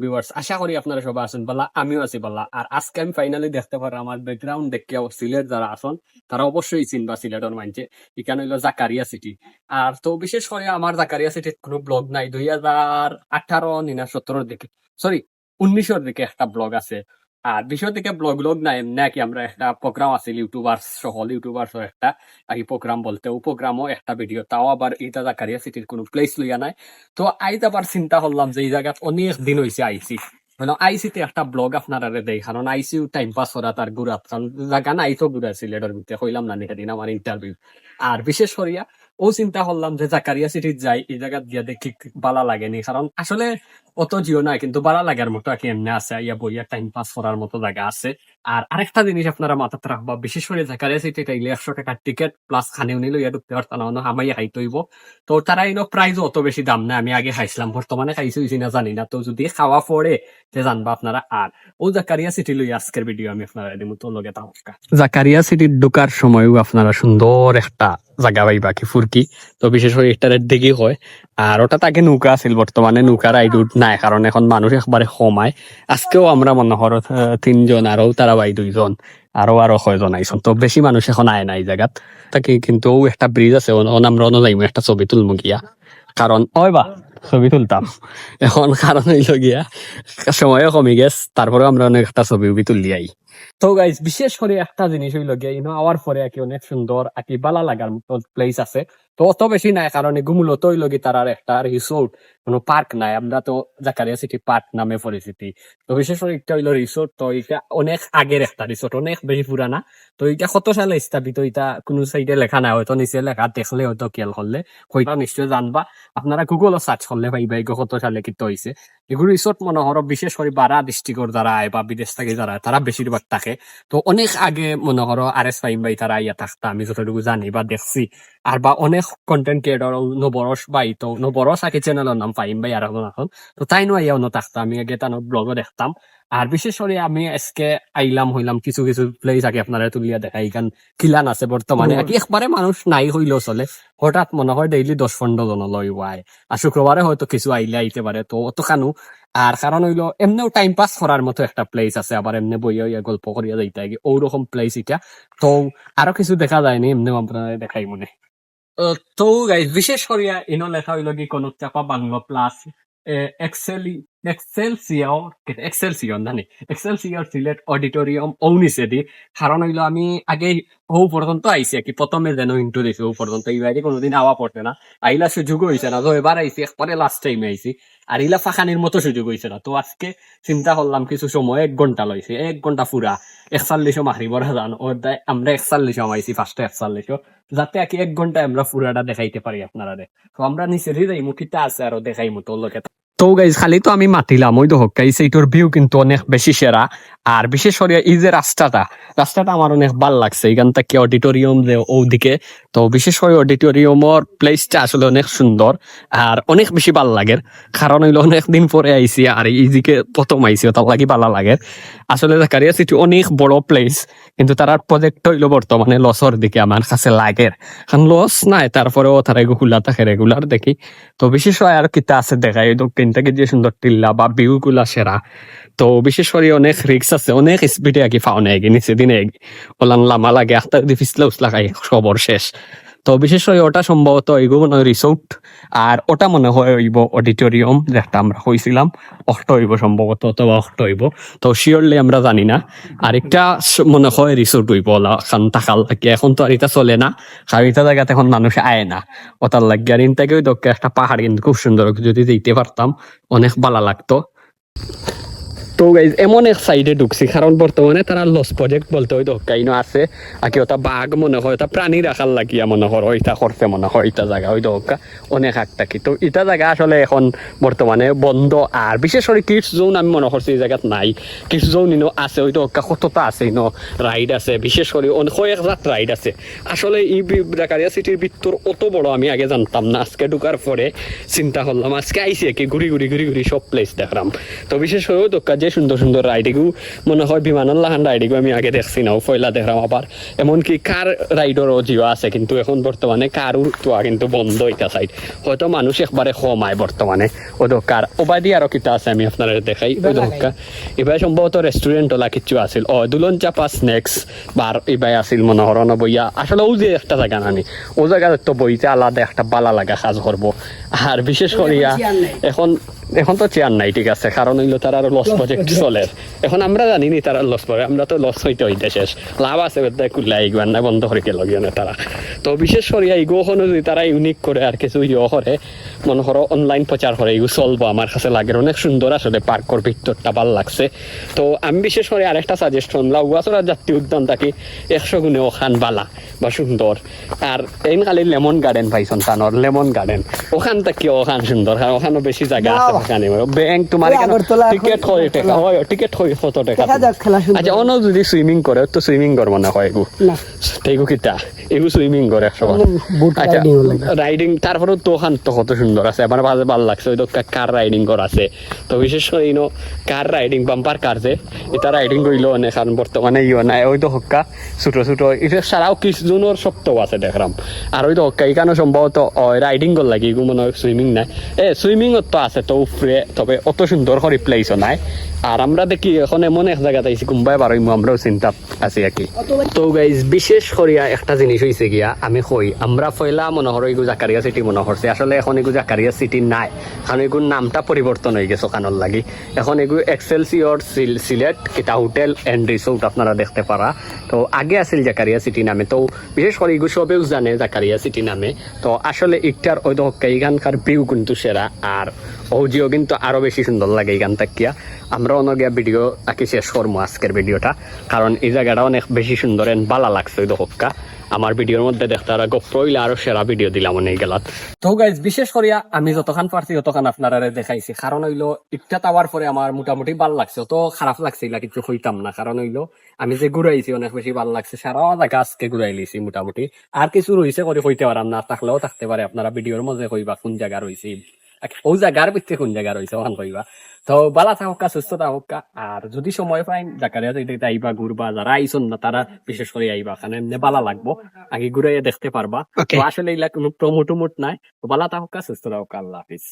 Viewers আশা করি আপনারা সবাই আছেন বলা আমিও আছি বলা আর আজকে আমি ফাইনালি দেখতে পারি আমার ব্যাকগ্রাউন্ড দেখে সিলেট যারা আসন, তারা অবশ্যই চিনবা সিলেটের মানছে এখানে হইল জাকারিয়া সিটি আর তো বিশেষ করে আমার জাকারিয়া সিটির কোনো ব্লগ নাই, দুই হাজার আঠারো নিনা সতেরোর দিকে সরি উনিশের দিকে একটা ব্লগ আছে। আর বিশেষ দিকে ব্লগ ব্লগ নাই এমনি কি আমরা একটা প্রোগ্রাম আছিল ইউটিউবার সহ ইউটিউবার সহ একটা আগে প্রোগ্রাম বলতে, ও প্রোগ্রামও একটা ভিডিও তাও আবার এটা জাকারিয়া সিটির কোনো প্লেস লইয়া নাই। তো আইতে আবার চিন্তা করলাম যে এই জায়গাত অনেক দিন হয়েছে আইসি। মানে আইসিতে একটা ব্লগ আপনারা দেই, কারণ আইসিও টাইম পাস করা তার কারণ জায়গা নাই তো গুড়া, সিলেটের ভিতরে, কইলাম না সেদিন আমার ইন্টারভিউ আর বিশেষ করিয়া ও চিন্তা করলাম যে জাকারিয়া সিটির যাই, এই জায়গাত গিয়া দেখি বালা লাগেনি। কারণ আসলে অত জিও নাই, কিন্তু বালা লাগার মতো আর কি এমনি আছে। ইয়া বইয়া টাইম পাস করার মতো জায়গা আছে। আর আরেকটা জিনিস আপনারা মাথাতে রাখবা বিশেষ করে জাকারিয়া সিটি টাইলে একশো টাকার টিকিট প্লাস খানে উনি লইয়া ঢুকতে পারতাম না হামাইয়া খাইতে হইব তো তারা ইনো প্রাইজও অত বেশি দাম না আমি আগে খাইছিলাম। বর্তমানে খাইছি হইছি না জানি না। তো যদি খাওয়া পড়ে যে জানবা আপনারা আর। ও জাকারিয়া সিটি লই আজকের ভিডিও আমি আপনারা দিমু তো লগে তাহকা জাকারিয়া সিটির ঢোকার সময়ও আপনারা সুন্দর একটা জায়গা পাইবা কি ফুরকি। তো বিশেষ করে এটার দিকে হয় আর ওটা তাকে নৌকা আছিল বর্তমানে নৌকার আইডুট নাই কারণ এখন মানুষ একবারে কমায় আজকেও আমরা মনে করো তিনজন আরও তারা বাই দুইজন আরও আরও কয়জন আইসন তো বেশি মানুষ এখন আয় না এই জায়গাত তাকে কিন্তু একটা ব্রিজ আছে ও আমরা অন্য যাইমু, একটা ছবি তুলমু গিয়া। কারণ ওই বা, ছবি তুলতাম। এখন কারণ হইল গিয়া সময়ও কমে গেছে তারপরে আমরা অনেক একটা ছবি উবি তুলি আই তো গাইজ বিশেষ করে একটা জিনিস হইল গিয়া ইনো আওয়ার পরে আকি অনেক সুন্দর আকি বালা লাগার মতো প্লেস আছে। তো অত বেশি নাই, কারণ এগুলো তো হইল গিয়ে তার একটা রিসোর্ট কোনো পার্ক নাই। আমরা তো জাকারিয়া সিটি পার্ক নামে পরিচিতি। তো বিশেষ করে একটা হইল রিসোর্ট তো এটা অনেক আগের একটা রিসোর্ট অনেক বেশি পুরানা। তো এটা কত সালে স্থাপিত, এটা কোনো সাইডে লেখা নাই, হয়তো নিচে লেখা, দেখলে হয়তো খেয়াল করলে। হয়তো নিশ্চয় জানবা। আপনারা গুগলও সার্চ করলে পাইবা এগুলো কত সালে কিন্তু হয়েছে এগুলো রিসোর্ট মনে করো, বিশেষ করে বারা ডিস্ট্রিক্টর যারা আয় বা বিদেশ থেকে যারা, তারা বেশিরভাগ থাকে তো অনেক আগে মনে করো আর এস ফাইম বাই তারা ইয়া থাকতো আমি যতটুকু জানি বা দেখছি। আর বা অনেক কন্টেন্ট ক্রিয়েটর নবরস বাই তো নবরস আগে চ্যানেলের নাম ফাইম বাই আর এখন তো তাই নয় ইয়া অন্য থাকতো আমি আগে তার ব্লগও দেখতাম। আর বিশেষ করে আমি আজকে আইলাম হইলাম কিছু কিছু প্লেস আগে আপনারা তুলিয়া দেখা এখান খিলান আছে বর্তমানে একবারে মানুষ নাই হইলেও চলে। হঠাৎ মনে হয় ডেইলি দশ পনেরো জন লই ওয়াই। আর শুক্রবারে হয়তো কিছু আইলে আইতে পারে তো অত খানো। আর কারণ হইল এমনিও টাইম পাস করার মতো একটা প্লেস আছে। আবার এমনি বইয়া ইয়া গল্প করিয়া যাইতে আগে ওরকম প্লেস এটা তো আরও কিছু দেখা যায়নি এমনিও আপনারা দেখাই মনে। তো গাইজ বিশেষ করিয়া ইনো লেখা হইল কি কোন চাপা বাংলা প্লাস এক্সেলি এক্সেলসিয়র এক্সেলসিয়র জানি এক্সেলসিয়র সিলেট অডিটোরিয়াম দি কারণ হইল আমি আগে ও পর্যন্ত আর কি প্রথমে যেন ইন্টু দিছি ও পর্যন্ত এই কোনোদিন আওয়া পড়তে না। আইলা সুযোগ হয়েছে না, তো এবার আইছি একবারে লাস্ট টাইমে আইছি আর ইলা ফাঁকানির মতো সুযোগ হয়েছে না, তো আজকে চিন্তা করলাম কিছু সময়, এক ঘণ্টা লইছে এক ঘণ্টা পুরা একচল্লিশও মারিবর জান ও দায় আমরা একচল্লিশও আমাইছি ফার্স্টে একচল্লিশও যাতে আর এক ঘন্টায় আমরা পুরাটা দেখাইতে পারি আপনারা তো আমরা নিচে যাই, মুখিটা আছে আরও দেখাই মতো লোকে তো গাইজ খালি তো আমি মাতিলাম, ওই তো হকাই সেইটোর ভিউ কিন্তু অনেক বেশি সেরা আর বিশেষ করে এই যে রাস্তাটা রাস্তাটা আমার অনেক ভালো লাগছে। এখান থেকে অডিটোরিয়াম যে ওদিকে তো বিশেষ করে অডিটোরিয়ামর প্লেসটা আসলে অনেক সুন্দর আর অনেক বেশি ভালো লাগে। কারণ হইল অনেক দিন পরে আইসি আর এইদিকে প্রথম আইসি তার লাগি ভালো লাগে। আসলে জাকারিয়া সিটি অনেক বড় প্লেস কিন্তু তার প্রজেক্ট হইল বর্তমানে লসর দিকে আমার কাছে লাগে। কারণ লস নাই তারপরেও তারা খোলা থাকে রেগুলার দেখি। তো বিশেষ করে আর কিতা আছে দেখা এই দক্ষিণ থেকে যে সুন্দর টিল্লা বা ভিউ সেরা। তো বিশেষ করে অনেক রিক্স আছে, অনেক স্পিডে আগে ফাউনে আগে নিচে দিনে ওলান লামা লাগে আস্তে যদি ফিসলা উসলা খাই খবর শেষ। তো বিশেষ করে ওটা সম্ভবত এইগো মনে হয় রিসোর্ট আর ওটা মনে হয় হইব অডিটোরিয়াম যেটা আমরা হয়েছিলাম অষ্ট হইব সম্ভবত অথবা অষ্ট হইব তো শিওরলি আমরা জানি না। আর একটা মনে হয় রিসোর্ট হইব খান থাকাল লাগে এখন তো আর এটা চলে না কারণ এটা জায়গাতে এখন মানুষ আয় না। ওটার লাগে আর ইনটাকে ওই দক্ষে একটা পাহাড় কিন্তু খুব সুন্দর যদি যেতে পারতাম অনেক ভালো লাগতো। তো গাইজ এমন এক সাইডে ঢুকছি কারণ বর্তমানে তারা লস প্রজেক্ট বলতে ওই দক্কাইনো আছে। আর কি ওটা বাঘ মনে হয়, ওটা প্রাণী রাখার লাগিয়া মনে হয় ওইটা করছে মনে হয় ওইটা জায়গা ওই দক্কা অনেক আগ থাকি তো এটা জায়গা আসলে এখন বর্তমানে বন্ধ আর বিশেষ করে কিডস জোন আমি মনে করছি এই জায়গাত নাই। কিডস জোন ইনো আছে ওই দক্কা কতটা আছে ইনো রাইড আছে। বিশেষ করে অনেক কয়েক জাত রাইড আছে। আসলে এই জাকারিয়া সিটির ভিতর অত বড় আমি আগে জানতাম না। আজকে ঢুকার পরে চিন্তা করলাম আজকে আইসি কি ঘুরি ঘুরি ঘুরি ঘুরি সব প্লেস দেখলাম তো বিশেষ করে ওই যে যে সুন্দর সুন্দর রাইডিংও মনে হয় বিমানুল্লাহ খান রাইডিংও আমি আগে দেখছি না পয়লা দেখলাম আবার। এমনকি কার রাইডারও জিও আছে কিন্তু এখন বর্তমানে কারও তো কিন্তু বন্ধ এটা সাইড হয়তো মানুষ একবারে কম আয় বর্তমানে ও দোকার ওবাদি আরও কিতা আছে আমি আপনারা দেখাই ওই দোকা এবার সম্ভবত রেস্টুরেন্ট ওলা কিছু আছিল। ও দুলন চাপা স্ন্যাক্স বার এবার আছিল মনোহরণ বইয়া। আসলে ও যে একটা জায়গা নানি। ও জায়গা তো বইতে আলাদা একটা বালা লাগা কাজ করব আর বিশেষ করিয়া এখন এখন তো চেয়ার নাই ঠিক আছে? কারণ হইল তার আরও লস প্রজেক্ট চলে। এখন আমরা জানি নি তারা লস করে আমরা তো লস হইতে হইতে শেষ। লাভ আছে বেদা কুল্লা ইগুয়ান না বন্ধ করে লগিয়ে না তারা। তো বিশেষ করে এই ইগোখনো যদি তারা ইউনিক করে আর কিছু ইয়ে করে মনে করো অনলাইন প্রচার করে ইগু চলবো আমার কাছে লাগে অনেক সুন্দর আসলে পার্কর ভিতরটা ভালো লাগছে। তো আমি বিশেষ করে আরেকটা সাজেশন লাউগাছড়া জাতীয় উদ্যান থাকি একশো গুণে ওখান বালা। বা সুন্দর আর এই খালি লেমন গার্ডেন পাইছন তানোর লেমন গার্ডেন ওখান থেকে ওখান সুন্দর কারণ ওখানে বেশি জায়গা আছে ওখানে ব্যাংক তোমার টিকেট হয় টাকা হয় টিকেট হয় কত টাকা আচ্ছা অন্য যদি সুইমিং করে তো সুইমিং করব না। হয় এগু তেগু কিতা এগু সুইমিং করে আচ্ছা। রাইডিং তারপরে তো ওখান তো কত সুন্দর আছে। আমার ভালো ভালো লাগছে ওই তো কার রাইডিং করা আছে। তো বিশেষ করে ইনো কার রাইডিং বাম্পার কার যে এটা রাইডিং করল অনেক কারণ বর্তমানে ইয়ে নাই ওই তো হক্কা ছোট ছোট এটা ছাড়াও কিছুজনের সপ্তাহ আছে দেখলাম আর ওই তো এখানে সম্ভবত রাইডিং কর লাগে এগুলো মনে হয় সুইমিং নাই। এ সুইমিং তো আছে, তো উপরে তবে অত সুন্দর করে প্লেসও নাই। আর আমরা দেখি, এখন এমন এক জায়গাতে আইছি কুম্বাই বারোই আমরাও চিন্তা আছি আর কি তো গাইজ বিশেষ করিয়া একটা জিনিস হয়েছে গিয়া, আমি কই, আমরা পয়লা মনে হর এগু জাকারিয়া সিটি মনে করছি আসলে এখন এগু জাকারিয়া সিটি নাই কারণ এগুর নামটা পরিবর্তন হয়ে গেছে কানর লাগি। এখন এগু এক্সেলসিওর সিলেট কিতা হোটেল এন্ড রিসোর্ট আপনারা দেখতে পারা। তো আগে আছিল জাকারিয়া সিটি নামে। তো বিশেষ করে এগু সবেও জানে জাকারিয়া সিটি নামে। তো আসলে ইকটার ওই তো এইখানকার ভিউ কিন্তু সেরা আর ওজিও কিন্তু আরও বেশি সুন্দর লাগে এইখান থাকিয়া আমরা অনগিয়া ভিডিও আঁকি শেষ করব আজকের ভিডিওটা কারণ এই জায়গাটা অনেক বেশি সুন্দর এন্ড ভালো লাগছে দহকা আমার ভিডিওর মধ্যে দেখতে আর গপ্রইলে আরও সেরা ভিডিও দিলাম অনেক গেলাত। তো গাইজ বিশেষ করিয়া আমি যতখান পারছি ততখান আপনারা দেখাইছি। কারণ হইল ইটা তাওয়ার পরে আমার মোটামুটি ভালো লাগছে। তো খারাপ লাগছে এগুলা কিছু হইতাম না। কারণ হইল, আমি যে ঘুরাইছি, অনেক বেশি ভালো লাগছে। সারা জায়গা আজকে ঘুরাই লিছি মোটামুটি। আর কিছু রয়েছে করে হইতে পারাম না। থাকলেও থাকতে পারে। আপনারা ভিডিওর মধ্যে কইবা কোন জায়গা রয়েছে ও জায়গার ভিত্তি কোন জায়গা রয়েছে ওখান কইবা তো বালা থাকা সুস্থ থাকা আর যদি সময় পাই জাকারিয়া যদি আইবা ঘুরবা যারা আইসন না তারা বিশেষ করে আইবা কারণ এমনি বালা লাগবো আগে ঘুরে দেখতে পারবা তো আসলে এগুলা কোনো প্রমোট নাই তো বালা থাকা সুস্থ থাকা আল্লাহ হাফিজ